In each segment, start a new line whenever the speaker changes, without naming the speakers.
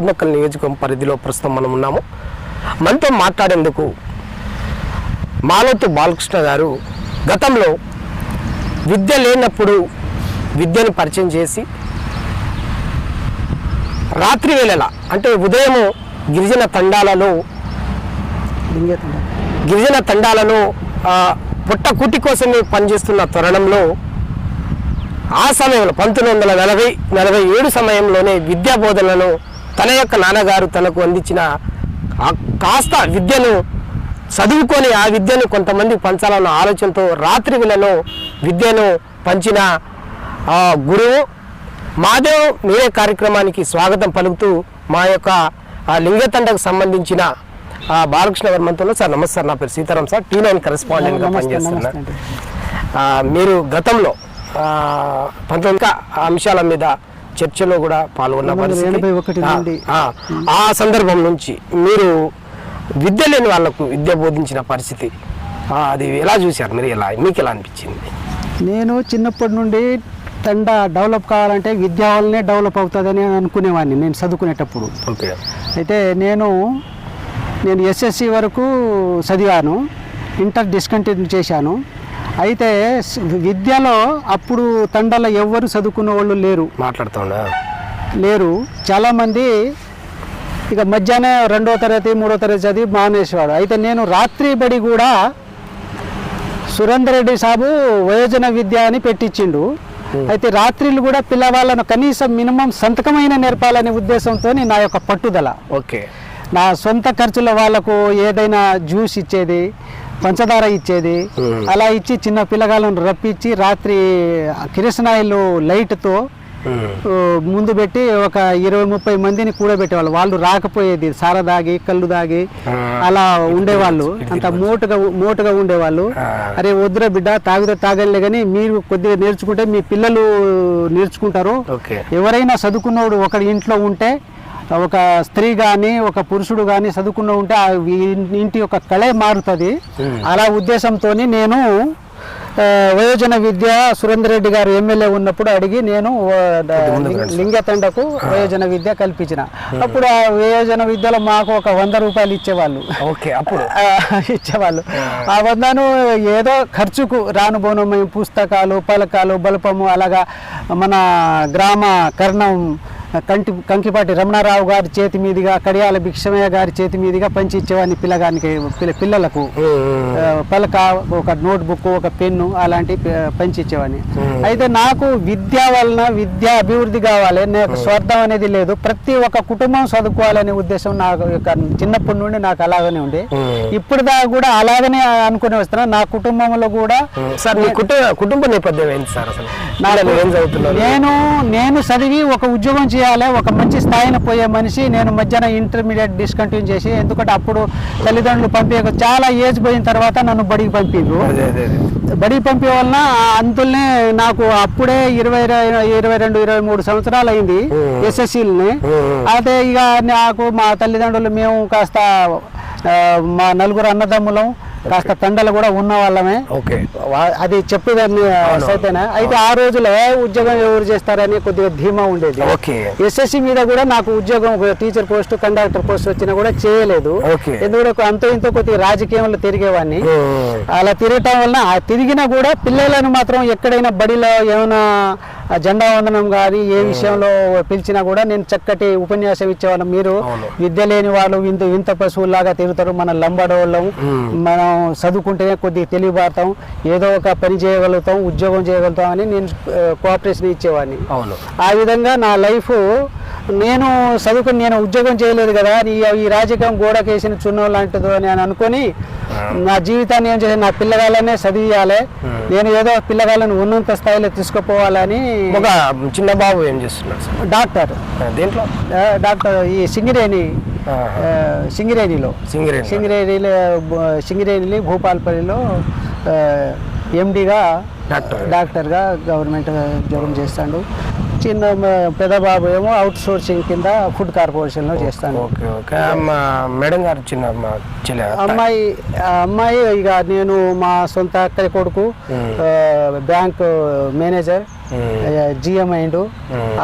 దొమ్మక్కల్ నియోజకవర్గం పరిధిలో ప్రస్తుతం మనం ఉన్నాము. మనతో మాట్లాడేందుకు మాలోతు బాలకృష్ణ గారు గతంలో విద్య లేనప్పుడు విద్యను పరిచయం చేసి రాత్రి వేళల అంటే ఉదయం గిరిజన తండాలలో గిరిజన తండాలలో ఆ, పుట్ట కుట్టి కోసమే పనిచేస్తున్న తరుణంలో ఆ సమయంలో పంతొమ్మిది వందల నలభై నలభై ఏడు సమయంలోనే విద్యా బోధనలను తన యొక్క నాన్నగారు తనకు అందించిన కాస్త విద్యను చదువుకొని ఆ విద్యను కొంతమంది పంచాలన్న ఆలోచనతో రాత్రి వేళలో విద్యను పంచిన గురువు మాదేవ్ మీరే కార్యక్రమానికి స్వాగతం పలుకుతూ మా యొక్క ఆ లింగతండకు సంబంధించిన బాలకృష్ణ వర్మంతో సార్ నమస్తే నా పేరు సీతారాం సార్. టీ నైన్ కరెస్పాండెంట్గా
నమస్తే,
పనిచేస్తున్నా.
నమస్తే అండి.
ఆ, మీరు గతంలో ఆ, పంతొమ్మిది అంశాల మీద చర్చలో కూడా పాల్గొన్న పరిస్థితి. ఆ, సందర్భం నుంచి మీరు విద్య లేని వాళ్ళకు విద్య బోధించిన పరిస్థితి అది ఎలా చూశారు మీరు? ఎలా మీకు ఎలా అనిపించింది?
నేను చిన్నప్పటి నుండి తండ డెవలప్ కావాలంటే విద్య వల్లనే డెవలప్ అవుతుందని అనుకునేవాడిని నేను చదువుకునేటప్పుడు.
ఓకే.
అయితే నేను నేను ఎస్ఎస్సి వరకు చదివాను ఇంటర్ డిస్కంటిన్యూ చేశాను. అయితే విద్యలో అప్పుడు తండలో ఎవ్వరు చదువుకునే వాళ్ళు లేరు.
మాట్లాడుతుండా?
లేరు. చాలామంది ఇక మధ్యాహ్నం రెండో తరగతి మూడో తరగతి చదివి మానేసేవాడు అయితే నేను రాత్రి బడి కూడా సురేందర్ రెడ్డి సాబు వయోజన విద్య అని పెట్టించిండు. అయితే రాత్రిళ్ళు కూడా పిల్లవాళ్ళను కనీసం మినిమం సంతకమైన నేర్పాలనే ఉద్దేశంతో నా యొక్క పట్టుదల.
ఓకే.
నా సొంత ఖర్చుల వాళ్ళకు ఏదైనా జ్యూస్ ఇచ్చేది పంచదార ఇచ్చేది. అలా ఇచ్చి చిన్న పిల్లగాళ్ళను రప్పించి రాత్రి కిరసనాయిలు లైట్తో ముందు పెట్టి ఒక ఇరవై ముప్పై మందిని కూడబెట్టేవాళ్ళు. వాళ్ళు రాకపోయేది. సార దాగి కళ్ళు దాగి. అలా ఉండేవాళ్ళు. అంత మోటుగా మోటుగా ఉండేవాళ్ళు. అరే వద్దురా బిడ్డ తాగితే తాగలే కానీ మీరు కొద్దిగా నేర్చుకుంటే మీ పిల్లలు నేర్చుకుంటారు. ఎవరైనా చదువుకున్నవాడు ఒకరి ఇంట్లో ఉంటే ఒక స్త్రీ కానీ ఒక పురుషుడు కానీ చదువుకున్న ఉంటే ఇంటి యొక్క కళే మారుతుంది. అలా ఉద్దేశంతో నేను వయోజన విద్య సురేందర్ రెడ్డి గారు ఎమ్మెల్యే ఉన్నప్పుడు అడిగి నేను లింగతండకు వయోజన విద్య కల్పించిన. అప్పుడు ఆ వయోజన విద్యలో మాకు ఒక వంద రూపాయలు ఇచ్చేవాళ్ళు.
ఓకే అప్పుడు?
ఇచ్చేవాళ్ళు. ఆ వందను ఏదో ఖర్చుకు రాను బోను మేము పుస్తకాలు పలకాలు బలపము అలాగా మన గ్రామ కర్ణం కంటి కంకిపాటి రమణారావు గారి చేతి మీదుగా కడియాల భిక్షమయ్య గారి చేతి మీదుగా పంచి ఇచ్చేవాడిని పిల్లగానికి పిల్ల పిల్లలకు. పలక ఒక నోట్ బుక్ ఒక పెన్ను అలాంటి పంచి ఇచ్చేవాడిని. అయితే నాకు విద్య వలన విద్య అభివృద్ధి కావాలి నాకు స్వార్థం అనేది లేదు. ప్రతి ఒక్క కుటుంబం చదువుకోవాలనే ఉద్దేశం నాకు చిన్నప్పటి నుండి నాకు అలాగనే ఉంది
ఉమ్.
ఇప్పుడు దాకా కూడా అలాగనే అనుకుని వస్తున్నా. నా కుటుంబంలో కూడా.
సార్ కుటుంబ నేపథ్యం ఏంటి సార్ అసలు?
నేను నేను చదివి ఒక ఉద్యోగం చేయాలి ఒక మంచి స్థాయిని పోయే మనిషి నేను మధ్యాహ్నం ఇంటర్మీడియట్ డిస్కంటిన్యూ చేసి ఎందుకంటే అప్పుడు తల్లిదండ్రులు పంపే చాలా ఏజ్ పోయిన తర్వాత నన్ను బడికి పంపిండ్రు
అదే.
బడికి పంపే వలన అంతుల్నే నాకు అప్పుడే ఇరవై ఇరవై రెండు ఇరవై మూడు సంవత్సరాలు అయింది. ఎస్ఎస్సీలని. అయితే ఇక నాకు మా తల్లిదండ్రులు మేము కాస్త మా నలుగురు అన్నదమ్ములం కాస్త తండలు కూడా ఉన్న వాళ్ళమే.
ఓకే.
అది చెప్పేదాన్ని సైతేనే? అయితే ఆ రోజులో ఉద్యోగం ఎవరు చేస్తారని కొద్దిగా ధీమా ఉండేది.
ఓకే.
ఎస్ఎస్సి మీద కూడా నాకు ఉద్యోగం టీచర్ పోస్ట్ కండక్టర్ పోస్ట్ వచ్చినా కూడా చేయలేదు. ఎందుకంటే అంతో ఇంతో కొద్దిగా రాజకీయంలో తిరిగేవాడిని. అలా తిరగటం వలన తిరిగినా కూడా పిల్లలను మాత్రం ఎక్కడైనా బడిలో ఏమైనా జెండా వందనం కానీ ఏ విషయంలో పిలిచినా కూడా నేను చక్కటి ఉపన్యాసం ఇచ్చేవాళ్ళం. మీరు. విద్య లేని వాళ్ళు ఇంత ఇంత పశువులాగా తిరుగుతారు. మన లంబడోళ్ళం మనం చదువుకుంటేనే కొద్దిగా తెలివిపారుతాం ఏదో ఒక పని చేయగలుగుతాం ఉద్యోగం చేయగలుగుతాం అని నేను కోఆపరేషన్ ఇచ్చేవాడిని.
అవును.
ఆ విధంగా నా లైఫ్ నేను చదువుకుని నేను ఉద్యోగం చేయలేదు కదా ఈ రాజకీయం గోడకేసిన చున్నం లాంటిదో అని అని అనుకొని నా జీవితాన్ని ఏం చేసి నా పిల్లగాళ్ళనే చదివియాలి. నేను ఏదో పిల్లగాళ్ళని ఉన్నంత స్థాయిలో తీసుకుపోవాలని
ఒక చిన్న బాబు ఏం చేస్తున్నాడు
డాక్టర్.
దేంట్లో?
డాక్టర్ ఈ సింగిరేణి. సింగిరేణిలో.
సింగరేణి
సింగిరేణిలో బ- సింగిరేణి భూపాల్పల్లిలో ఎండిగా
డాక్టర్.
డాక్టర్గా గవర్నమెంట్ ఉద్యోగం చేస్తాడు. చిన్న మ- పెద్ద బాబు ఏమో అవుట్ సోర్సింగ్ కింద ఫుడ్ కార్పొరేషన్లో చేస్తాను
ఓకే ఓకే. మా మేడం గారు చిన్న
అమ్మాయి అమ్మాయి ఇక నేను మా సొంత అక్కడి కొడుకు బ్యాంక్ మేనేజర్. జిఎం అయిండు.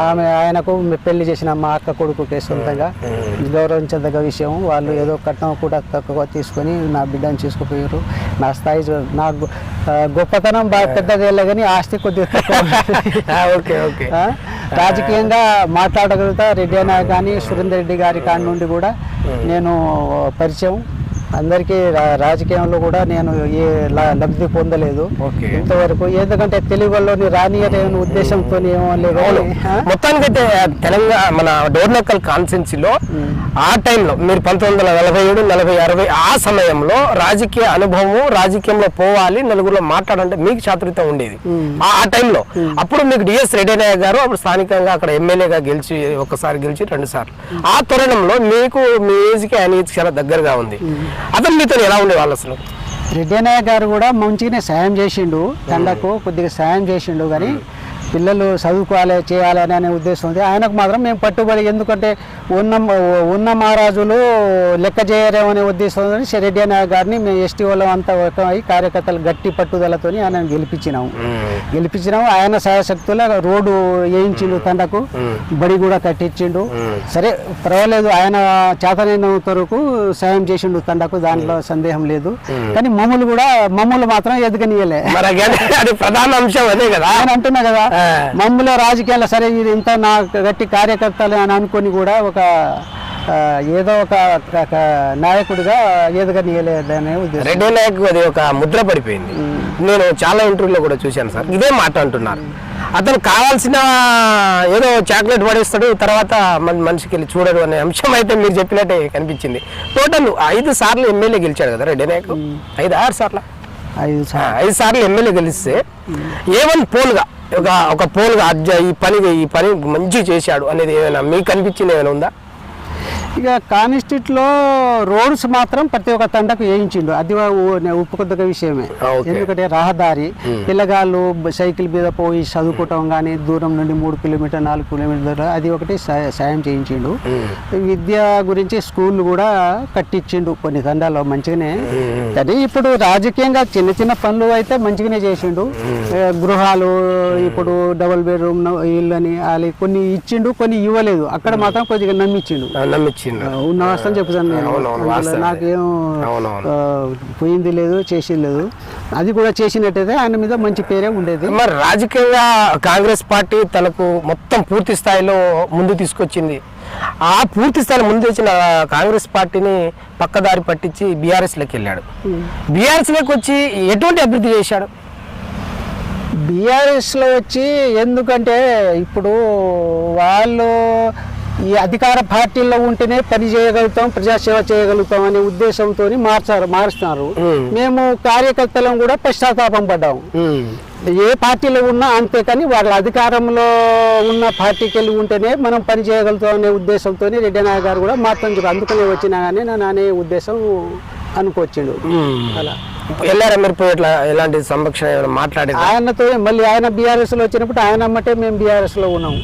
ఆమె ఆయనకు పెళ్ళి చేసిన మా అక్క కొడుకుకే సొంతంగా. గౌరవించదగ్గ విషయం. వాళ్ళు ఏదో కట్నం కూడా తక్కువ తీసుకొని నా బిడ్డను తీసుకుపోయారు నా స్థాయి నా గొప్పతనం బాగా పెద్దగా వెళ్ళే కానీ ఆస్తి కొద్దిగా తక్కువ రాజకీయంగా మాట్లాడగలుగుతా రెడ్డి అన్న కానీ సురేందర్ రెడ్డి గారి కాడి నుండి కూడా నేను పరిచయం. అందరికీ రాజకీయంలో కూడా నేను ఏ లబ్ధి పొందలేదు. ఇంతవరకు ఎందుకంటే తెలుగులోని ఉద్దేశంతో లేదు
అవును.
ఆ?
మొత్తానికైతే తెలంగాణ మన డోర్నకల్ కాన్స్టెన్సీలో ఆ టైంలో మీరు పంతొమ్మిది వందల నలభై ఏడు నలభై అరవై ఆ సమయంలో రాజకీయ అనుభవం రాజకీయంలో పోవాలి నలుగురిలో మాట్లాడంటే మీకు చాతుర్యత ఉండేది. ఆ టైంలో. అప్పుడు మీకు డిఎస్ రెడ్డినాయక్ గారు అప్పుడు స్థానికంగా అక్కడ ఎమ్మెల్యేగా గెలిచి ఒకసారి గెలిచి రెండు సార్లు. ఆ తరుణంలో మీకు మీ ఏజ్కి ఆయన చాలా దగ్గరగా ఉంది. అతను మీతో ఎలా ఉండేవాళ్ళు అసలు?
రెడ్డి అన్నయ్య గారు కూడా మంచిగానే సాయం చేసిండు తండకు కొద్దిగా సాయం చేసిండు కానీ పిల్లలు చదువుకోవాలి చేయాలి అనే ఉద్దేశం ఉంది. ఆయనకు మాత్రం మేము పట్టుబడి ఎందుకంటే ఉన్న ఉన్న మహారాజులు లెక్క చేయరేమో అనే ఉద్దేశంతో రెడ్డి అన్నయ్య గారిని మేము ఎస్టీ వాళ్ళం అంతా ఒకమై కార్యకర్తలు గట్టి పట్టుదలతో ఆయన గెలిపించినాము. గెలిపించినాము. ఆయన సహాయశక్తుల రోడ్డు వేయించిండు తండకు బడి కూడా కట్టించిండు. సరే పర్వాలేదు ఆయన చేతనైనంత వరకు సాయం చేసిండు తండకు దాంట్లో సందేహం లేదు. కానీ మమ్మల్ని కూడా మమ్మల్ని మాత్రం ఎదగనీయలే.
ప్రధాన అంశం అదే కదా.
ఆయన అంటున్నా కదా. మమ్మల్ని రాజకీయాల్లో సరే ఇది ఇంత నా గట్టి కార్యకర్తలు అని అనుకొని కూడా ఒక ఏదో ఒక నాయకుడిగా ఎదగనీయలేదనే ఉద్దేశం.
రెడ్డి నాయక్ అది ఒక ముద్ర పడిపోయింది. నేను చాలా ఇంటర్వ్యూలో కూడా చూశాను సార్. ఇదే మాట అంటున్నారు. అతను కావాల్సిన ఏదో చాక్లెట్ పడేస్తాడు తర్వాత మన మనిషికి వెళ్ళి చూడడు అనే అంశం అయితే మీరు చెప్పినట్టే కనిపించింది. టోటల్ ఐదు సార్లు ఎమ్మెల్యే గెలిచాడు కదా రెడ్డి నాయక్? ఐదు ఆరు సార్లు?
ఐదు
ఆ,
సార్లు
ఐదు సార్లు ఎమ్మెల్యే గెలిస్తే ఏవన్ పోల్గా ఒక ఒక పోల్గా అజ్జ ఈ పని ఈ పని మంచి చేశాడు అనేది ఏమైనా మీకు కనిపించింది ఏమైనా ఉందా?
ఇక కానిస్టిట్లో రోడ్స్ మాత్రం ప్రతి ఒక్క తండకు వేయించిండు. అది ఒప్పుకొద్దక విషయమే. ఎందుకంటే రహదారి పిల్లగాళ్ళు సైకిల్ మీద పోయి చదువుకోవటం కానీ దూరం నుండి మూడు కిలోమీటర్ నాలుగు కిలోమీటర్ అది ఒకటి సాయం చేయించిండు. విద్య గురించి స్కూల్ కూడా కట్టించిండు కొన్ని తండాల్లో మంచిగానే. కానీ ఇప్పుడు రాజకీయంగా చిన్న చిన్న పనులు అయితే మంచిగానే చేసిండు. గృహాలు ఇప్పుడు డబుల్ బెడ్రూమ్ ఇల్లు అని కొన్ని ఇచ్చిండు కొన్ని ఇవ్వలేదు. అక్కడ మాత్రం కొద్దిగా నమ్మించిండు
ఆ,
ఉన్న వాస్తవం చెప్తాను నేను. నాకేం పోయింది లేదు చేసింది లేదు. అది కూడా చేసినట్టయితే ఆయన మీద మంచి పేరే ఉండేది.
మరి రాజకీయంగా కాంగ్రెస్ పార్టీ తనకు మొత్తం పూర్తి స్థాయిలో ముందు తీసుకొచ్చింది. ఆ పూర్తి స్థాయిలో ముందు వచ్చిన కాంగ్రెస్ పార్టీని పక్కదారి పట్టించి బీఆర్ఎస్లోకి వెళ్ళాడు. బీఆర్ఎస్లోకి వచ్చి ఎటువంటి అభివృద్ధి చేశాడు?
బీఆర్ఎస్లో వచ్చి ఎందుకంటే ఇప్పుడు వాళ్ళు ఈ అధికార పార్టీల్లో ఉంటేనే పని చేయగలుగుతాం ప్రజాసేవ చేయగలుగుతాం అనే ఉద్దేశంతో మార్చారు మారుస్తున్నారు.
మ్మ్.
కార్యకర్తలం కూడా పశ్చాత్తాపం పడ్డాము. ఏ పార్టీలో ఉన్నా అంతే కానీ వాళ్ళ అధికారంలో ఉన్న పార్టీకి వెళ్ళి ఉంటేనే మనం పని చేయగలుగుతాం అనే ఉద్దేశంతో రెడ్డి నాయక్ గారు కూడా మాట్లాడుతున్నారు. అందుకనే వచ్చినా కానీ నన్ను అనే ఉద్దేశం అనుకొచ్చిండు అలా.
వెళ్ళారా మీరు పోయి ఇట్లా ఎలాంటి సంరక్షణ ఏమైనా మాట్లాడారు
ఆయనతో మళ్ళీ ఆయన బీఆర్ఎస్లో వచ్చినప్పుడు ఆయన అమ్మటే మేము బీఆర్ఎస్లో ఉన్నాం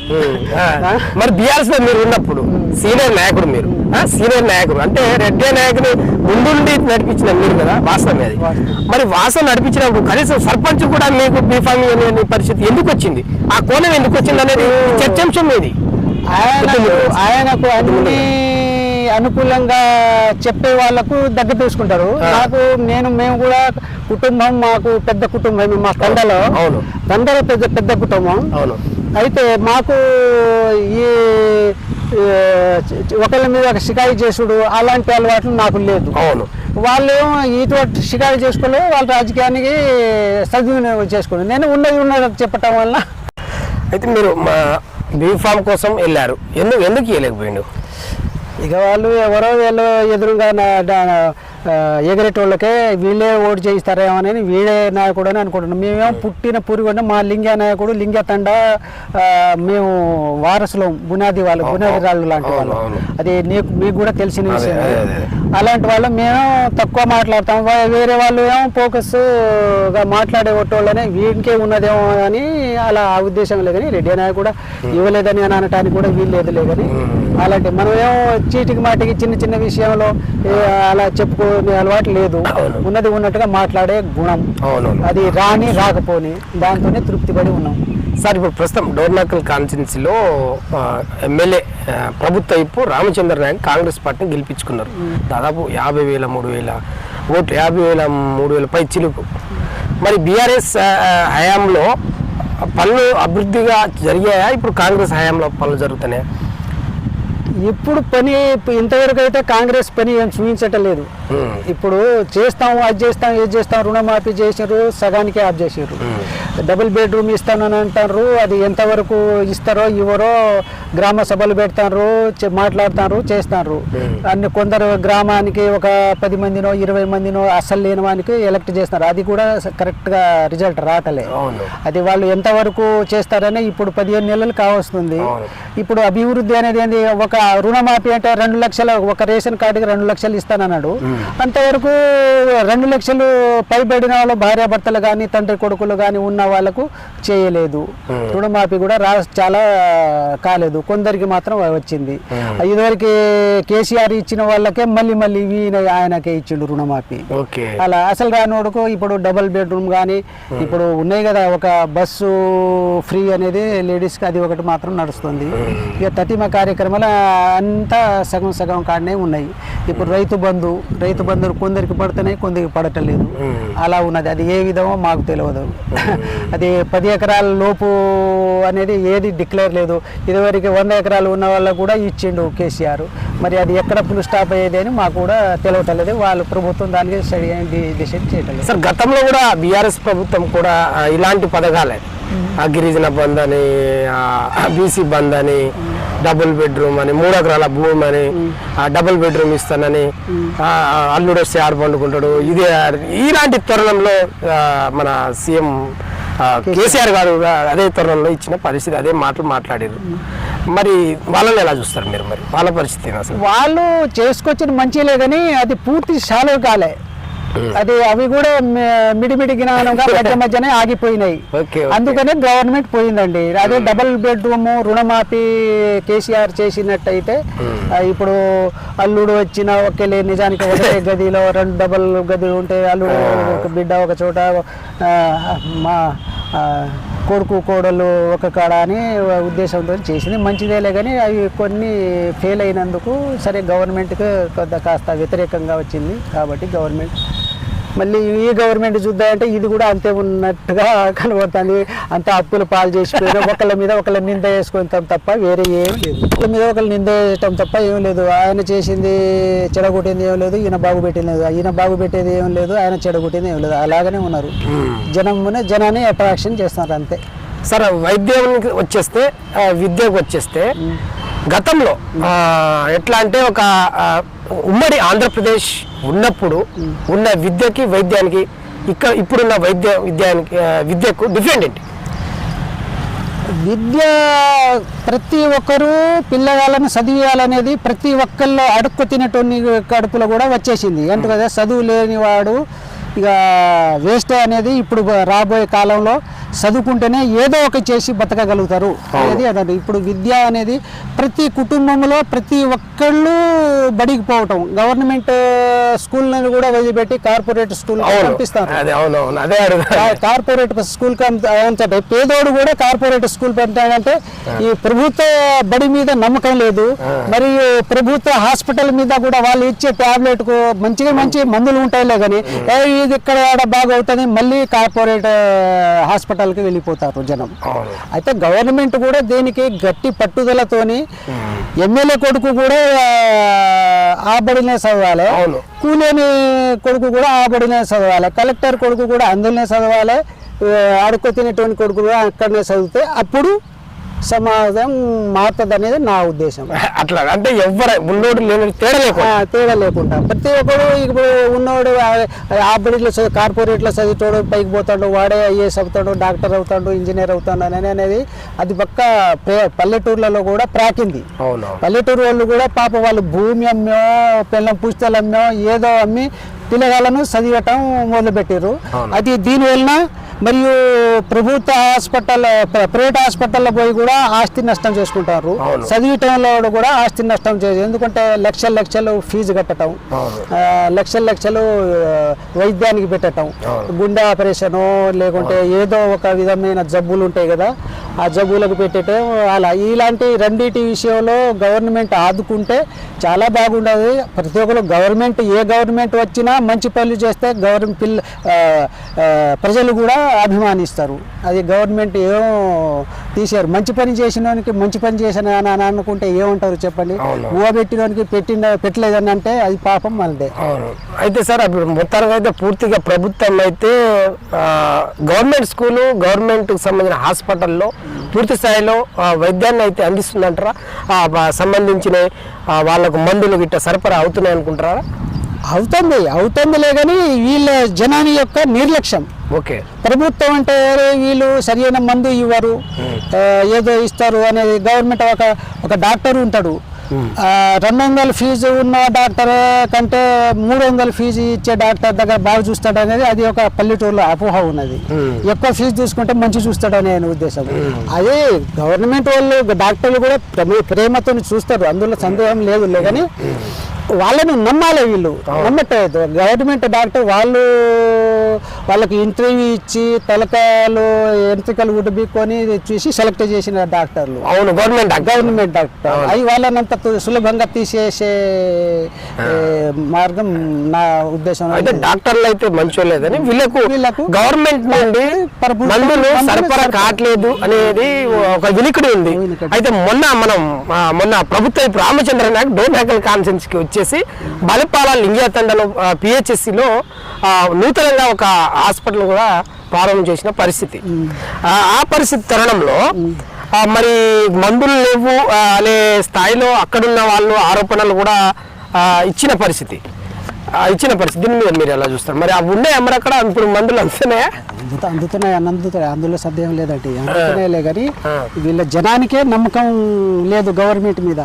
మరి బీఆర్ఎస్లో మీరు ఉన్నప్పుడు సీనియర్ నాయకుడు మీరు సీనియర్ నాయకుడు. అంటే రెడ్డి నాయకుని ముందుండి నడిపించిన మీరు కదా వాస్తవం అది. మరి వాసన నడిపించినప్పుడు కనీసం సర్పంచ్ కూడా మీకు బీఫామ్ అనే పరిస్థితి ఎందుకు వచ్చింది? ఆ కోణం ఎందుకు వచ్చింది అనేది చర్చాంశం ఇది
ఆయనకు ఆయనకు అన్ని అనుకూలంగా చెప్పే వాళ్ళకు దగ్గర తీసుకుంటారు. నాకు నేను మేము కూడా కుటుంబం మాకు పెద్ద కుటుంబం మా తండలో.
అవును.
తండలో పెద్ద పెద్ద కుటుంబం.
అవును.
అయితే మాకు ఈ ఒకళ్ళ మీద ఒక షికాయి చేసుడు అలాంటి అలవాట్లు నాకు లేదు.
అవును.
వాళ్ళు ఇటువంటి షికారు చేసుకోలేదు వాళ్ళ రాజకీయానికి సద్వినియోగం చేసుకోండి నేను ఉన్నది ఉన్నది చెప్పటం వల్ల
అయితే మీరు మా బీఫామ్ కోసం వెళ్ళారు. ఎందుకు ఎందుకు ఇవ్వలేకపోయిండు
ఇక వాళ్ళు ఎవరో వీళ్ళు ఎదురుగా ఎగరేటోళ్ళకే వీళ్ళే ఓటు చేయిస్తారేమో అని వీడే నాయకుడు అని అనుకుంటున్నాం. మేమేమో పుట్టిన పురుగు మా లింగ నాయకుడు లింగ తండ మేము వారసులం బునాది వాళ్ళు బునాది రాళ్ళు లాంటి వాళ్ళు. అది నీకు మీకు కూడా తెలిసిన విషయం. అలాంటి వాళ్ళు మేము తక్కువ మాట్లాడతాం. వేరే వాళ్ళు ఏమో ఫోకస్గా మాట్లాడే వాళ్ళనే వీడికే ఉన్నదేమో అని అలా ఆ ఉద్దేశం లేదు కానీ రెడ్డి నాయకు కూడా ఇవ్వలేదని అని అనటానికి కూడా వీలు లేదు కానీ అలాంటి మనం ఏమో చీటికి మాటికి చిన్న చిన్న విషయంలో అలా చెప్పుకునే అలవాటు లేదు. ఉన్నది ఉన్నట్టుగా మాట్లాడే గుణం. అది రాని రాకపోని దాంతోనే తృప్తి పడి ఉన్నాం.
సార్ ఇప్పుడు ప్రస్తుతం డోర్నాకల్ కాన్స్టిట్యున్సీలో ఎమ్మెల్యే ప్రభుత్వ వైపు రామచంద్ర నాయక్ కాంగ్రెస్ పార్టీని గెలిపించుకున్నారు. దాదాపు యాభై వేల మూడు వేల ఓట్లు యాభై వేల మూడు వేల పై చిలుకు. మరి బీఆర్ఎస్ హయాంలో పనులు అభివృద్ధిగా జరిగాయా? ఇప్పుడు కాంగ్రెస్ హయాంలో పనులు జరుగుతున్నాయా?
ఇప్పుడు పని ఇంతవరకు అయితే కాంగ్రెస్ పని ఏం చూపించటం లేదు
ఉమ్.
ఇప్పుడు చేస్తాం అది చేస్తాం ఇది చేస్తాం రుణమాఫీ చేసారు సగానికి ఆఫ్ చేసారు డబుల్ బెడ్రూమ్ ఇస్తానని అంటారు అది ఎంతవరకు ఇస్తారో ఇవ్వరో గ్రామ సభలు పెడతారు మాట్లాడతారు చేస్తారు అన్ని కొందరు గ్రామానికి ఒక పది మందినో ఇరవై మందినో అస్సలు లేని వానికి ఎలక్ట్ చేస్తారు అది కూడా కరెక్ట్గా రిజల్ట్
అవును.
అది వాళ్ళు ఎంతవరకు చేస్తారని ఇప్పుడు పదిహేను నెలలు కావస్తుంది. ఇప్పుడు అభివృద్ధి అనేది ఏంది? ఒక రుణమాఫీ అంటే రెండు లక్షల ఒక రేషన్ కార్డుకి రెండు లక్షలు ఇస్తానన్నాడు. అంతవరకు రెండు లక్షలు పైబడిన వాళ్ళు భార్యాభర్తలు కానీ తండ్రి కొడుకులు కానీ ఉన్న వాళ్ళకు చేయలేదు. రుణమాఫీ కూడా రా చాలా కాలేదు. కొందరికి మాత్రం వచ్చింది. ఇదివరకు కేసీఆర్ ఇచ్చిన వాళ్ళకే మళ్ళీ మళ్ళీ ఈయన ఆయనకే ఇచ్చిండు రుణమాఫీ. అలా అసలు రానోడుకు ఇప్పుడు డబుల్ బెడ్రూమ్ కానీ ఇప్పుడు ఉన్నాయి కదా ఒక బస్సు ఫ్రీ అనేది లేడీస్కి అది ఒకటి మాత్రం నడుస్తుంది. ఇక తతిమ కార్యక్రమాలు అంతా సగం సగం కాడనే ఉన్నాయి. ఇప్పుడు రైతు బంధు రైతు బంధు కొందరికి పడుతున్నాయి కొందరికి పడటలేదు అలా ఉన్నది. అది ఏ విధమో మాకు తెలియదు అది పది ఎకరాల లోపు అనేది ఏది డిక్లేర్ లేదు. ఇదివరకు వంద ఎకరాలు ఉన్న వాళ్ళకు కూడా ఇచ్చిండు కేసీఆర్. మరి అది ఎక్కడ ఫుల్ స్టాప్ అయ్యేది అని మాకు కూడా తెలియటలేదు వాళ్ళు ప్రభుత్వం దానికి సరి డిసైడ్ చేయటం లేదు.
సార్ గతంలో కూడా బీఆర్ఎస్ ప్రభుత్వం కూడా ఇలాంటి పథకాలే ఆ గిరిజన బంద్ అని బీసీ బంద్ అని డబుల్ బెడ్రూమ్ అని మూడు ఎకరాల భూమి అని ఆ, డబుల్ బెడ్రూమ్ ఇస్తానని అల్లుడు వస్తే ఆడ పండుకుంటాడు. ఇదే ఇలాంటి తరుణంలో మన సీఎం కేసీఆర్ గారు కూడా అదే తరుణంలో ఇచ్చిన పరిస్థితి అదే మాటలు మాట్లాడారు. మరి వాళ్ళని ఎలా చూస్తారు మీరు మరి? వాళ్ళ పరిస్థితి అసలు?
వాళ్ళు చేసుకొచ్చిన మంచిలే కానీ అది పూర్తి సాల్వ్ కాలే. అది అవి కూడా మిడిమిడి జ్ఞానంగా మధ్య మధ్యనే ఆగిపోయినాయి. అందుకనే గవర్నమెంట్ పోయిందండి. అదే డబుల్ బెడ్రూమ్ రుణమాఫీ కేసీఆర్ చేసినట్టయితే ఆ, ఇప్పుడు అల్లుడు వచ్చిన ఒకేలే నిజానికి ఒకటే గదిలో రెండు డబుల్ గదులు ఉంటే అల్లుడు ఒక బిడ్డ ఒక చోట మా కొడుకు కోడలు ఒక కాడ అని ఉద్దేశంతో చేసింది. మంచిదేలే కానీ అవి కొన్ని ఫెయిల్ అయినందుకు సరే గవర్నమెంట్కి కొంత కాస్త వ్యతిరేకంగా వచ్చింది. కాబట్టి గవర్నమెంట్ మళ్ళీ ఈ గవర్నమెంట్ చూద్దామంటే ఇది కూడా అంతే ఉన్నట్టుగా కనబడుతుంది. అంత అప్పులు పాలు చేసిపోయారు ఒకళ్ళ మీద ఒకళ్ళ నింద వేసుకుంటాం తప్ప వేరే ఏం లేదు. ఒకళ్ళ మీద ఒకళ్ళు నింద వేయటం తప్ప ఏం లేదు. ఆయన చేసింది చెడగొట్టింది ఏం లేదు. ఈయన బాగు పెట్టింది లేదు. ఈయన బాగు పెట్టేది ఏం లేదు. ఆయన చెడగొట్టింది ఏం లేదు. అలాగనే ఉన్నారు. జనమునే జనాన్ని అట్రాక్షన్ చేస్తున్నారు అంతే.
సరే వైద్యానికి వచ్చేస్తే విద్యకు వచ్చేస్తే గతంలో ఆ, ఎట్లా అంటే ఒక ఉమ్మడి ఆంధ్రప్రదేశ్ ఉన్నప్పుడు ఉన్న విద్యకి వైద్యానికి ఇక్కడ ఇప్పుడున్న వైద్య విద్యానికి విద్యకు డిఫరెంట్ ఏంటి?
విద్య ప్రతి ఒక్కరూ పిల్లగాళ్ళని చదివేయాలనేది ప్రతి ఒక్కళ్ళు అడుక్కు తినటువంటి కడుపులో కూడా వచ్చేసింది. ఎందుకంటే చదువు లేనివాడు ఇక వేస్ట్ అనేది ఇప్పుడు రాబోయే కాలంలో చదువుకుంటేనే ఏదో ఒక చేసి బతకగలుగుతారు. అనేది అదండి ఇప్పుడు విద్య అనేది ప్రతి కుటుంబంలో ప్రతి ఒక్కళ్ళు బడికి పోవటం. గవర్నమెంట్ స్కూల్ని కూడా వదిలిపెట్టి కార్పొరేట్ స్కూల్ పంపిస్తారు. కార్పొరేట్ స్కూల్ పేదోడు కూడా కార్పొరేట్ స్కూల్ పెట్టాడంటే ఈ ప్రభుత్వ బడి మీద నమ్మకం లేదు. మరియు ప్రభుత్వ హాస్పిటల్ మీద కూడా వాళ్ళు ఇచ్చే టాబ్లెట్కు మంచిగా మంచి మందులు ఉంటాయిలే కానీ ఇది ఇక్కడ బాగా అవుతుంది మళ్ళీ కార్పొరేట్ హాస్పిటల్కి వెళ్ళిపోతారు జనం. అయితే గవర్నమెంట్ కూడా దీనికి గట్టి పట్టుదలతోని ఎమ్మెల్యే కొడుకు కూడా ఆ బడినే చదవాలి. కూలేని కొడుకు కూడా ఆ బడినే చదవాలి. కలెక్టర్ కొడుకు కూడా అందులోనే చదవాలి. ఆడుకో తినేటువంటి కొడుకు కూడా అక్కడనే చదివితే అప్పుడు సమాజం మారుతుంది అనేది నా ఉద్దేశం.
అట్లా అంటే ఎవరు ఉన్నోడు తేడా లేకుండా.
తేడా లేకుండా. ప్రతి ఒక్కడు ఇప్పుడు ఉన్నోడు ఆ- ఆ బడిలో చదివి కార్పొరేట్లో చదివితోడు పైకి పోతాడు వాడే ఐఏఎస్ అవుతాడు డాక్టర్ అవుతాడు ఇంజనీర్ అవుతాడు అని అనేది అది పక్క పే- పల్లెటూర్లలో కూడా ప్రాకింది. పల్లెటూరు వాళ్ళు కూడా పాప వాళ్ళు భూమి అమ్మో పిల్లం పుస్తకాలు అమ్మో ఏదో అమ్మి పిల్లగాళ్ళను చదివటం మొదలుపెట్టారు. అది దీనివలన మరియు ప్రభుత్వ హాస్పిటల్ ప్ర- ప్రైవేట్ హాస్పిటల్లో పోయి కూడా ఆస్తి నష్టం చేసుకుంటారు. చదివటంలో కూడా ఆస్తి నష్టం చేసి ఎందుకంటే లక్షల లక్షలు ఫీజు కట్టడం లక్షల లక్షలు వైద్యానికి పెట్టడం. గుండె ఆపరేషను లేకుంటే ఏదో ఒక విధమైన జబ్బులు ఉంటాయి కదా ఆ జబ్బులకు పెట్టేయటం అలా. ఇలాంటి రెండింటి విషయంలో గవర్నమెంట్ ఆదుకుంటే చాలా బాగుండదు. ప్రతి ఒక్కరు గవర్నమెంట్ ఏ గవర్నమెంట్ వచ్చినా మంచి పనులు చేస్తే గవర్నమెంట్ పిల్ల ప్రజలు కూడా అభిమానిస్తారు. అది గవర్నమెంట్ ఏం తీసారు. మంచి పని చేసినోనికి మంచి పని చేసిన అని అనుకుంటే ఏమంటారు చెప్పండి. ఊవ పెట్టినోనికి పెట్టిన పెట్టలేదని అంటే అది పాపం మనదే.
అయితే సార్ మొత్తానికి అయితే పూర్తిగా ప్రభుత్వం అయితే గవర్నమెంట్ స్కూలు గవర్నమెంట్ సంబంధించిన హాస్పిటల్లో పూర్తి స్థాయిలో వైద్యాన్ని అయితే అందిస్తుందంటారా? సంబంధించిన వాళ్ళకు మందులు గిట్ట సరఫరా అవుతున్నాయి అనుకుంటారా
అవుతుంది అవుతుందిలే కానీ వీళ్ళ జనాని యొక్క నిర్లక్ష్యం.
ఓకే.
ప్రభుత్వం అంటే "అరే, వీళ్ళు సరైన మందు ఇవ్వరు. ఏదో ఇస్తారు అనేది గవర్నమెంట్ ఒక ఒక డాక్టర్ ఉంటాడు. రెండు వందల ఫీజు ఉన్న డాక్టర్ కంటే మూడు వందల ఫీజు ఇచ్చే డాక్టర్ దగ్గర బాగా చూస్తాడు అనేది అది ఒక పల్లెటూరులో అపోహ ఉన్నది. ఎక్కువ ఫీజు చూసుకుంటే మంచి చూస్తాడు అనే ఉద్దేశం. అదే గవర్నమెంట్ వాళ్ళు డాక్టర్లు కూడా ప్రేమ- ప్రేమతో చూస్తారు. అందులో సందేహం లేదు కానీ వాళ్ళను నమ్మాలి వీళ్ళు. నమ్మట్లేదు గవర్నమెంట్ డాక్టర్ వాళ్ళు వాళ్ళకి ఇంటర్వ్యూ ఇచ్చి తలకాయలు ఎంట్రికలు ఉడిబిక్కొని చూసి సెలెక్ట్ చేసిన డాక్టర్లు.
అవును గవర్నమెంట్ డాక్టర్.
Government doctor. అవి వాళ్ళనంత సులభంగా తీసేసే మార్గం నా ఉద్దేశం
అయితే డాక్టర్లు అయితే మంచోలేదని వీళ్ళకు
వీళ్ళకు
గవర్నమెంట్ నుండి మందులు సరఫరా కావట్లేదు అనేది ఒక వినికిడి ఉంది. అయితే మొన్న మనం మొన్న ప్రభుత్వ రామచంద్ర నాయక్ డోనాకల్ కాన్ఫరెన్స్కి వచ్చేసి బలిపాల లింగియాతండలో పిహెచ్ఎస్సిలో నూతనంగా ఒక హాస్పిటల్ కూడా ప్రారంభం చేసిన పరిస్థితి. ఆ, పరిస్థితి తరుణంలో మరి మందులు లేవు అనే స్థాయిలో అక్కడున్న వాళ్ళు ఆరోపణలు కూడా ఇచ్చిన పరిస్థితి. ఇచ్చిన పరిస్థితి దీని మీద మీరు ఎలా చూస్తారు? మరి అవి ఉన్నాయా మరి అక్కడ? ఇప్పుడు మందులు అందుతున్నాయా?
అందుతా అందుతున్నాయి అన్న అందుతున్నాయి. అందులో సందేహం లేదండి. అందుతున్నాయిలే కానీ. వీళ్ళ జనానికే నమ్మకం లేదు గవర్నమెంట్ మీద.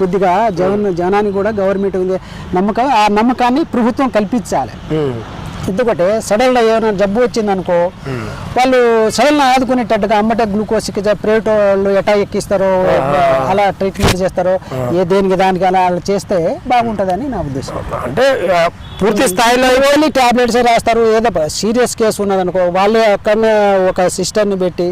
కొద్దిగా జగన్ జనానికి కూడా గవర్నమెంట్ మీద నమ్మకం. ఆ నమ్మకాన్ని ప్రభుత్వం కల్పించాలి. ఎందుకంటే సడన్గా ఏమైనా జబ్బు వచ్చింది అనుకో వాళ్ళు సడన్గా ఆదుకునేటట్టుగా అమ్మటే గ్లూకోజ్ ప్రైవేట్ వాళ్ళు ఎటా ఎక్కిస్తారో అలా ట్రీట్మెంట్ చేస్తారో ఏ దేనికి దానికి అలా చేస్తే బాగుంటుందని నా ఉద్దేశం.
అంటే పూర్తి స్థాయిలో
ఓన్లీ టాబ్లెట్స్ రాస్తారు ఏదో సీరియస్ కేసు ఉన్నదనుకో వాళ్ళు అక్కడనే ఒక సిస్టర్ని పెట్టి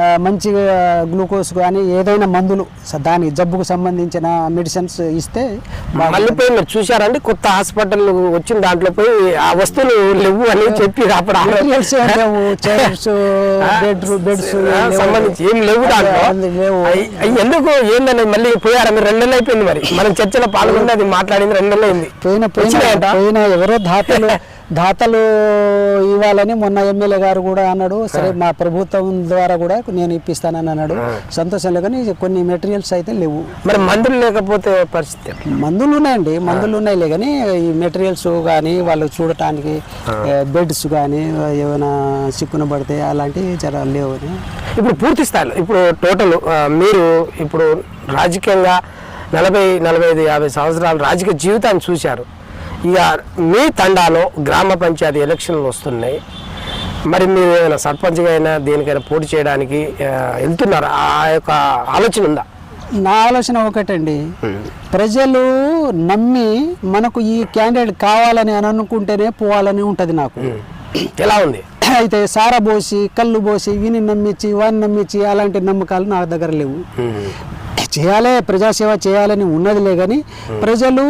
ఆ, మంచిగా గ్లూకోజ్ కానీ ఏదైనా మందులు స- దాని జబ్బుకు సంబంధించిన మెడిసిన్స్ ఇస్తే.
మళ్ళీ పోయి మీరు చూసారండి కొత్త హాస్పిటల్ వచ్చిన దాంట్లో పోయి ఆ వస్తువులు లేవు అని చెప్పి అప్పుడు సంబంధించి ఏం లేవు దాంట్లో. ఎందుకు ఏందని మళ్ళీ పోయారా? మీరు రెండు నెలలు అయిపోయింది మరి. మనం చర్చలో పాల్గొన్నది అది మాట్లాడింది రెండు నెలలు అయింది.
పోయిన పోయిన ఎవరో దాతలు దాతలు ఇవ్వాలని మొన్న ఎమ్మెల్యే గారు కూడా అన్నాడు సరే మా ప్రభుత్వం ద్వారా కూడా నేను ఇప్పిస్తానని అన్నాడు. సంతోషంలో కానీ కొన్ని మెటీరియల్స్ అయితే లేవు.
మరి మందులు లేకపోతే పరిస్థితి?
మందులు ఉన్నాయండి మందులు ఉన్నాయిలే కానీ ఈ మెటీరియల్స్ కానీ వాళ్ళు చూడటానికి బెడ్స్ కానీ ఏమైనా చిక్కున పడితే అలాంటివి జర లేవు అని
ఇప్పుడు పూర్తి స్థాయిలో ఇప్పుడు టోటల్ మీరు ఇప్పుడు రాజకీయంగా నలభై నలభై ఐదు యాభై సంవత్సరాలు రాజకీయ జీవితాన్ని చూశారు. ఇక మీ తండాలో గ్రామ పంచాయతీ ఎలక్షన్లు వస్తున్నాయి. మరి మీరు ఏమైనా సర్పంచ్గా అయినా దేనికైనా పోటీ చేయడానికి వెళ్తున్నారు? ఆ యొక్క ఆలోచన ఉందా?
నా ఆలోచన ఒకటండి. ప్రజలు నమ్మి మనకు ఈ క్యాండిడేట్ కావాలని అని అనుకుంటేనే పోవాలని ఉంటుంది నాకు.
ఎలా ఉంది?
అయితే సారా పోసి కళ్ళు పోసి వీని నమ్మించి వాడిని నమ్మించి అలాంటి నమ్మకాలు నా దగ్గర లేవు. చేయాలి ప్రజాసేవ చేయాలని ఉన్నదిలే కానీ ప్రజలు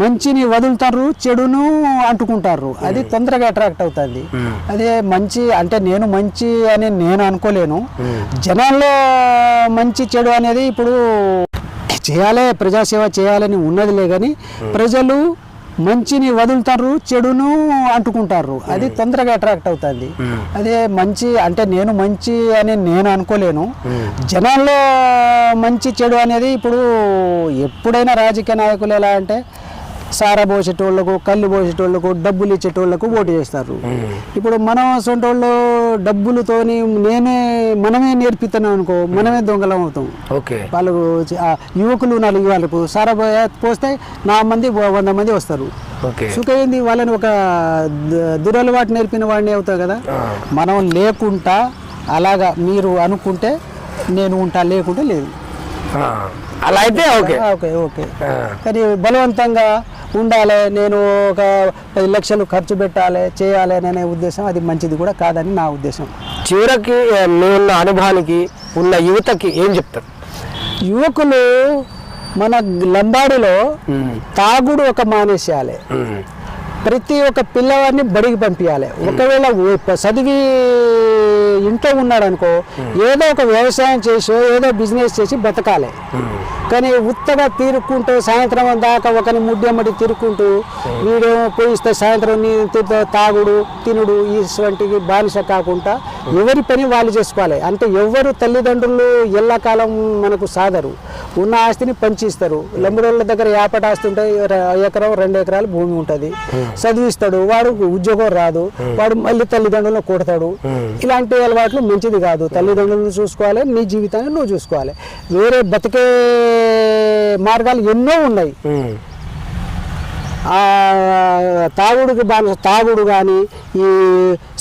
మంచిని వదులుతారు చెడును అంటుకుంటారు. అది తొందరగా అట్రాక్ట్ అవుతుంది. అదే మంచి అంటే నేను మంచి అని నేను అనుకోలేను. జనాల్లో మంచి చెడు అనేది ఇప్పుడు చేయాలి ప్రజాసేవ చేయాలని ఉన్నదిలే కానీ ప్రజలు మంచిని వదులుతారు చెడును అంటుకుంటారు. అది తొందరగా అట్రాక్ట్ అవుతుంది. అదే మంచి అంటే నేను మంచి అని నేను అనుకోలేను. జనాల్లో మంచి చెడు అనేది ఇప్పుడు ఎప్పుడైనా రాజకీయ నాయకులు ఎలా అంటే సారా పోసేటోళ్ళకు కళ్ళు పోసేటోళ్ళకు డబ్బులు ఇచ్చేటోళ్ళకు ఓటు చేస్తారు. ఇప్పుడు మనం సొంటోళ్ళు డబ్బులతోని నేనే మనమే నేర్పిస్తున్నాం అనుకో మనమే దొంగలం అవుతాం.
ఓకే.
వాళ్ళు చ- ఆ యువకులు నాలుగు వాళ్ళకు సారా పోస్తే నా మంది వంద మంది వస్తారు. సుఖమైంది వాళ్ళని ఒక దురలవాటు నేర్పిన వాడిని అవుతావు కదా? మనం లేకుండా అలాగా మీరు అనుకుంటే నేను ఉంటా లేకుంటే లేదు.
అలా అయితే ఓకే.
Okay okay. కానీ బలవంతంగా ఉండాలి నేను ఒక పది లక్షలు ఖర్చు పెట్టాలి చేయాలి అనే ఉద్దేశం అది మంచిది కూడా కాదని నా ఉద్దేశం.
చివరికి మీకున్న అనుభవానికి ఉన్న యువతకి ఏం చెప్తారు?
యువకులు మన లంబాడిలో తాగుడు ఒక మానేసేయాలి ప్రతి ఒక్క పిల్లవాడిని బడికి పంపించాలి ఒకవేళ చదివి ఇంట్లో ఉన్నాడు అనుకో ఏదో ఒక వ్యవసాయం చేసో ఏదో బిజినెస్ చేసి బతకాలి. కానీ ఉత్తగా తీరుక్కుంటూ సాయంత్రం దాకా ఒకని ముడ్డెమ్మడి తిరుక్కుంటూ వీడేమో పోయిస్తే సాయంత్రం తాగుడు తినుడు ఇటువంటివి బానిస కాకుండా ఎవరి పని వాళ్ళు చేసుకోవాలి. అంటే ఎవరు తల్లిదండ్రులు ఎల్లకాలం మనకు సాదరు. ఉన్న ఆస్తిని పంచిస్తారు. లంబడోళ్ళ దగ్గర యాపట ఆస్తి ఉంటే ఎకరం రెండు ఎకరాలు భూమి ఉంటుంది. చదివిస్తాడు వాడు ఉద్యోగం రాదు వాడు మళ్ళీ తల్లిదండ్రులను కొడతాడు. ఇలాంటి అలవాట్లు మంచిది కాదు. తల్లిదండ్రులను చూసుకోవాలి నీ జీవితాన్ని నువ్వు చూసుకోవాలి. వేరే బతికే మార్గాలు ఎన్నో ఉన్నాయి. ఆ తాగుడుకి బాగా తాగుడు కానీ ఈ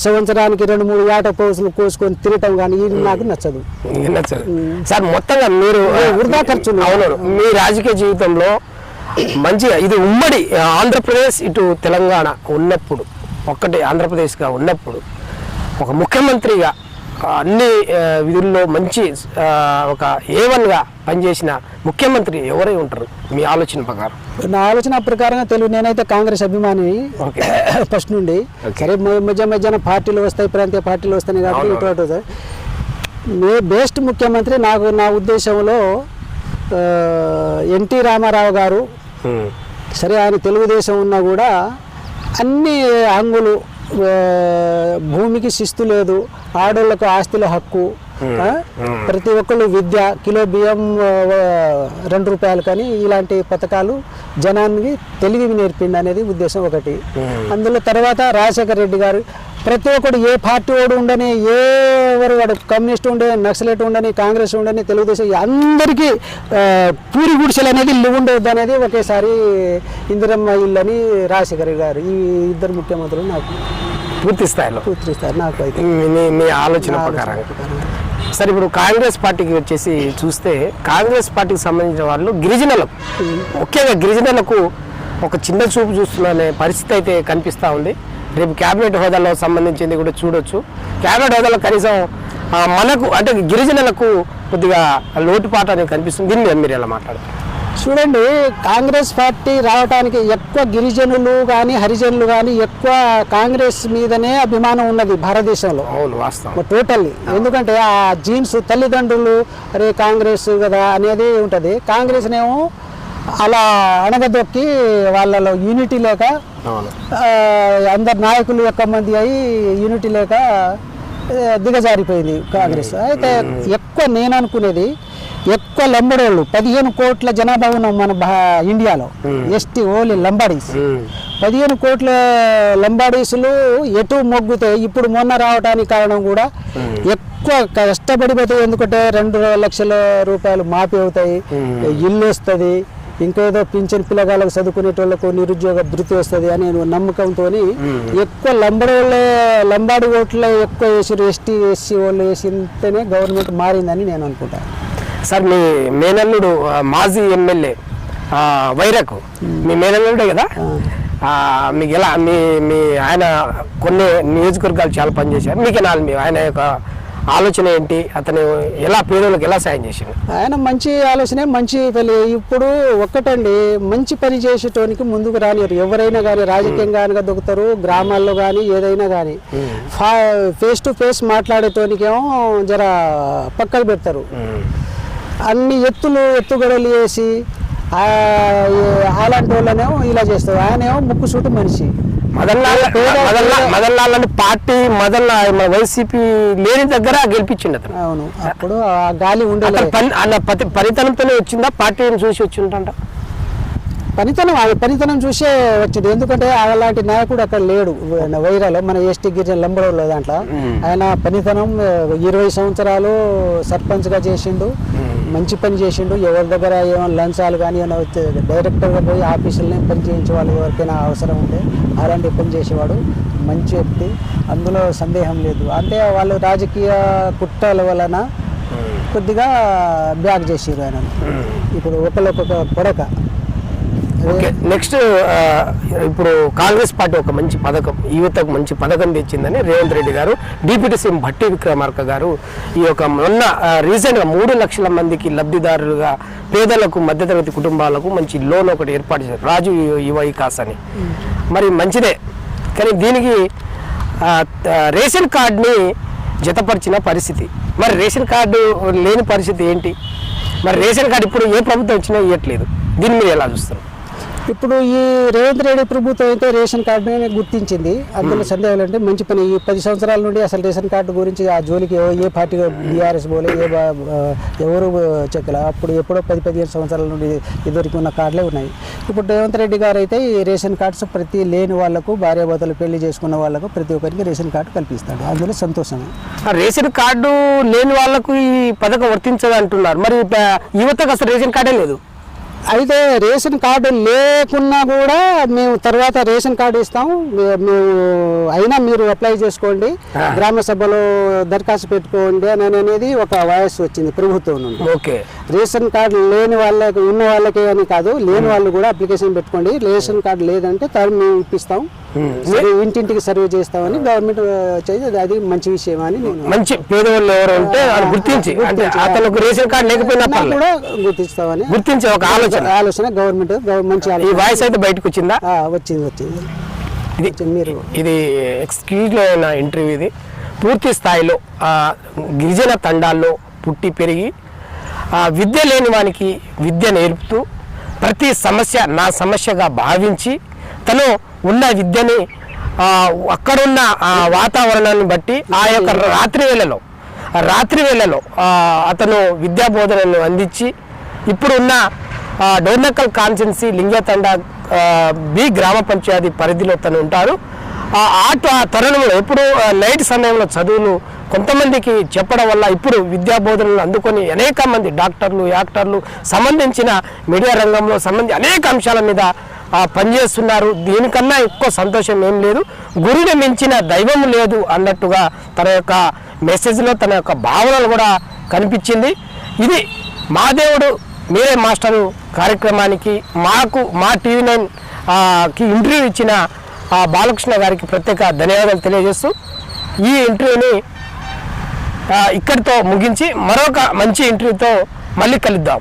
సంవత్సరానికి రెండు మూడు ఏట పోసులు కోసుకొని తినటం కానీ ఇది నాకు నచ్చదు.
నచ్చదు. సార్ మొత్తంగా మీరు
వృధా ఖర్చులు.
అవును మీ రాజకీయ జీవితంలో మంచిగా ఇది ఉమ్మడి ఆంధ్రప్రదేశ్ ఇటు తెలంగాణ ఉన్నప్పుడు ఒక్కటి ఆంధ్రప్రదేశ్గా ఉన్నప్పుడు ఒక ముఖ్యమంత్రిగా అన్ని విధుల్లో మంచి ఒక ఏవన్గా పనిచేసిన ముఖ్యమంత్రి ఎవరై ఉంటారు మీ ఆలోచన ప్రకారం
నా ఆలోచన ప్రకారంగా తెలుగు నేనైతే కాంగ్రెస్ అభిమాని. ఫస్ట్ నుండి సరే మధ్య మధ్యాహ్న పార్టీలు వస్తాయి ప్రాంతీయ పార్టీలు వస్తాయి కాబట్టి. ఇటు. మే బెస్ట్ ముఖ్యమంత్రి నాకు నా ఉద్దేశంలో ఎన్టీ రామారావు గారు సరే ఆయన తెలుగుదేశం ఉన్నా కూడా అన్ని హంగులు ఆ, భూమికి శిస్తు లేదు ఆడోళ్ళకు ఆస్తుల హక్కు ప్రతి ఒక్కళ్ళు విద్య కిలో బియ్యం రెండు రూపాయలు కానీ ఇలాంటి పథకాలు జనానికి తెలివి నేర్పిండి అనేది ఉద్దేశం ఒకటి. అందులో తర్వాత రాజశేఖర రెడ్డి గారు ప్రతి ఒక్కడు ఏ పార్టీ వాడు ఉండని ఏ ఎవరు వాడు కమ్యూనిస్ట్ ఉండే నక్సలెట్ ఉండని కాంగ్రెస్ ఉండని తెలుగుదేశం అందరికీ పూరి గుడిసెలు అనేది ఇల్లు ఉండవద్దు అనేది ఒకేసారి ఇందిరమ్మ ఇల్లు అని రాజశేఖర గారు ఈ ఇద్దరు ముఖ్యమంత్రులు నాకు
పూర్తి స్థాయిలో.
పూర్తిస్తారు నాకు అయితే.
మీ ఆలోచన ప్రకారం సరే ఇప్పుడు కాంగ్రెస్ పార్టీకి వచ్చేసి చూస్తే కాంగ్రెస్ పార్టీకి సంబంధించిన వాళ్ళు గిరిజనులకు ముఖ్యంగా గిరిజనులకు ఒక చిన్న చూపు చూస్తున్న పరిస్థితి అయితే కనిపిస్తూ ఉంది. రేపు క్యాబినెట్ హోదాలో సంబంధించింది కూడా చూడొచ్చు. క్యాబినెట్ హోదాలో కనీసం మనకు అంటే గిరిజనులకు కొద్దిగా లోటుపాటు అనేది కనిపిస్తుంది. దీన్ని మీరు ఎలా మాట్లాడతారు?
చూడండి కాంగ్రెస్ పార్టీ రావడానికి ఎక్కువ గిరిజనులు కానీ హరిజనులు కానీ ఎక్కువ కాంగ్రెస్ మీదనే అభిమానం ఉన్నది భారతదేశంలో.
అవును వాస్తవం.
టోటల్లీ ఎందుకంటే ఆ జీన్స్ తల్లిదండ్రులు అరే కాంగ్రెస్ కదా అనేది ఉంటుంది. కాంగ్రెస్నేమో అలా అణగదొక్కి వాళ్ళలో యూనిటీ లేక అందరు నాయకులు ఎక్కువ మంది అయి యూనిటీ లేక దిగజారిపోయింది కాంగ్రెస్. అయితే ఎక్కువ నేను అనుకునేది ఎక్కువ లంబడోళ్ళు పదిహేను కోట్ల జనాభా ఉన్నాం మన ఇండియాలో. ST only Lambadis. పదిహేను కోట్ల లంబాడీసులు ఎటు మొగ్గుతే ఇప్పుడు మొన్న రావడానికి కారణం కూడా ఎక్కువ కష్టపడి పోతాయి ఎందుకంటే రెండు లక్షల రూపాయలు మాఫీ అవుతాయి. ఇల్లు వస్తుంది. ఇంకేదో పింఛన్ పిల్లగాళ్ళకు చదువుకునేటోళ్ళకు నిరుద్యోగ భృతి వస్తుంది అనే నమ్మకంతో ఎక్కువ లంబడి వాళ్ళే లంబాడి ఓట్లే ఎక్కువ వేసారు ఎస్టీ ఎస్సీ వాళ్ళు వేసింటేనే గవర్నమెంట్ మారిందని నేను అనుకుంటాను
సార్ మీ మేనల్లుడు మాజీ ఎమ్మెల్యే వైరకు. మీ మేనల్లుడే కదా? మీకు ఎలా మీ మీ ఆయన కొన్ని నియోజకవర్గాలు చాలా పనిచేశారు. మీకు ఎలా మీ ఆయన యొక్క ఆలోచన ఏంటి? అతను ఎలా పేదలకు ఎలా సాయం చేసిండు?
ఆయన మంచి ఆలోచనే మంచి పని ఇప్పుడు ఒక్కటండి మంచి పని చేసేటోనికి ముందుకు రానియరు ఎవరైనా కానీ రాజకీయంగా అనగా దొక్కుతారు గ్రామాల్లో కానీ ఏదైనా కానీ ఫేస్ టు ఫేస్ మాట్లాడేటోనికేమో జర పక్కన పెడతారు. అన్ని ఎత్తులు ఎత్తుగడలు వేసి ఆ, అలాంటి వాళ్ళనేమో ఇలా చేస్తారు. ఆయనేమో ముక్కు సూటి మనిషి.
మదన్లాల్ పార్టీ మదన్లా మన వైసీపీ లేని దగ్గర గెలిపించిండు అతను.
అవును. అప్పుడు ఆ గాలి
పతి పనితనంతోనే వచ్చిందా? పార్టీని చూసి వచ్చిందంట
పనితనం ఆ పనితనం చూసే వచ్చింది. ఎందుకంటే అలాంటి నాయకుడు అక్కడ లేడు. వైరాలో మన ఎస్టీ గిరిజన లంబడోలో దాంట్లో. ఆయన పనితనం ఇరవై సంవత్సరాలు సర్పంచ్గా చేసిండు. మంచి పని చేసిండు. ఎవరి దగ్గర ఏమైనా లంచాలు కానీ ఏమైనా వచ్చే డైరెక్టర్గా పోయి ఆఫీసులనే పని చేయించే వాళ్ళు ఎవరికైనా అవసరం ఉంటే అలాంటి పని చేసేవాడు. మంచి వ్యక్తి. అందులో సందేహం లేదు. అంటే వాళ్ళు రాజకీయ కుట్రల వలన కొద్దిగా బ్యాక్ చేసిరు ఆయన. ఇప్పుడు ఒకరికొక కొరక
ఓకే నెక్స్ట్ ఇప్పుడు కాంగ్రెస్ పార్టీ ఒక మంచి పథకం యువతకు మంచి పథకం తెచ్చిందని రేవంత్ రెడ్డి గారు డిప్యూటీ సీఎం భట్టి విక్రమార్క గారు ఈ యొక్క మొన్న రీసెంట్గా మూడు లక్షల మందికి లబ్ధిదారులుగా పేదలకు మధ్యతరగతి కుటుంబాలకు మంచి లోన్ ఒకటి ఏర్పాటు చేశారు. రాజు యువ వికాస్ అని. మరి మంచిదే. కానీ దీనికి రేషన్ కార్డుని జతపరిచిన పరిస్థితి. మరి రేషన్ కార్డు లేని పరిస్థితి ఏంటి? మరి రేషన్ కార్డు ఇప్పుడు ఏ ప్రభుత్వం వచ్చినా ఇవ్వట్లేదు దీన్ని మీరు ఎలా చూస్తారు?
ఇప్పుడు ఈ రేవంత్ రెడ్డి ప్రభుత్వం అయితే రేషన్ కార్డుని గుర్తించింది. అందులో సందేహాలు అంటే మంచి పని. ఈ పది సంవత్సరాల నుండి అసలు రేషన్ కార్డు గురించి ఆ జోలికి ఏ- పార్టీ బీఆర్ఎస్ పోలే ఏ ఎవరు చెక్కల. అప్పుడు ఎప్పుడో పది పదిహేను సంవత్సరాల నుండి ఇదివరకు ఉన్న కార్డులే ఉన్నాయి. ఇప్పుడు రేవంత్ రెడ్డి గారు అయితే ఈ రేషన్ కార్డ్స్ ప్రతి లేని వాళ్ళకు భార్యాభర్తలు పెళ్ళి చేసుకున్న వాళ్ళకు ప్రతి ఒక్కరికి రేషన్ కార్డు కల్పిస్తాడు. అందులో సంతోషమే.
ఆ రేషన్ కార్డు లేని వాళ్ళకు ఈ పథకం వర్తించదు అంటున్నారు మరి యువతకు అసలు రేషన్ కార్డే లేదు.
అయితే రేషన్ కార్డు లేకున్నా కూడా మేము తర్వాత రేషన్ కార్డు ఇస్తాం. మే- మేము అయినా మీరు అప్లై చేసుకోండి. గ్రామ సభలో దరఖాస్తు పెట్టుకోండి అని అనేది ఒక వాయిస్ వచ్చింది ప్రభుత్వం నుండి.
ఓకే.
రేషన్ కార్డు లేని వాళ్ళకి ఉన్న వాళ్ళకి అని కాదు లేని వాళ్ళు కూడా అప్లికేషన్ పెట్టుకోండి. రేషన్ కార్డు లేదంటే మేము ఇప్పిస్తాం. ఇంటింటికి సర్వే చేస్తామని గవర్నమెంట్ చేసి అది మంచి విషయం అని
మంచి పేదవాళ్ళు ఎవరు ఉంటే వాళ్ళు గుర్తించి అంటే అతనికి రేషన్ కార్డు లేకపోయినా
కూడా గుర్తిస్తామని
గుర్తించే ఒక ఆలోచన.
ఆలోచన గవర్నమెంట్ గవ- మంచి
ఈ వాయిస్ అయితే బయటకు వచ్చిందా?
వచ్చింది వచ్చింది.
ఇది.
మీరు
ఇది ఎక్స్క్లూజివ్ అయిన ఇంటర్వ్యూ ఇది. పూర్తి స్థాయిలో ఆ, గిరిజన తండాల్లో పుట్టి పెరిగి ఆ, విద్య లేని వానికి విద్య నేర్పుతూ ప్రతి సమస్య నా సమస్యగా భావించి తను ఉన్న విద్యని అక్కడున్న వాతావరణాన్ని బట్టి ఆ యొక్క రాత్రి వేళలో రాత్రి వేళలో అతను విద్యా బోధనను అందించి ఇప్పుడున్న ఆ, డోర్నకల్ లింగతండ బి గ్రామ పంచాయతీ పరిధిలో తను ఉంటారు. ఆ తరుణంలో ఎప్పుడు నైట్ సమయంలో చదువులు కొంతమందికి చెప్పడం వల్ల ఇప్పుడు విద్యా బోధనలు అందుకొని అనేక మంది డాక్టర్లు యాక్టర్లు సంబంధించిన మీడియా రంగంలో సంబంధించి అనేక అంశాల మీద పనిచేస్తున్నారు దీనికన్నా ఎక్కువ సంతోషం ఏం లేదు. గురిని మించిన దైవం లేదు అన్నట్టుగా తన యొక్క మెసేజ్లో తన యొక్క భావనలు కూడా కనిపించింది. ఇది మా దేవుడు మీరే మాస్టరు కార్యక్రమానికి మాకు మా టీవీ నైన్కి ఇంటర్వ్యూ ఇచ్చిన ఆ, బాలకృష్ణ గారికి ప్రత్యేక ధన్యవాదాలు తెలియజేస్తూ ఈ ఇంటర్వ్యూని ఇక్కడితో ముగించి మరొక మంచి ఇంటర్వ్యూతో మళ్ళీ కలుద్దాం.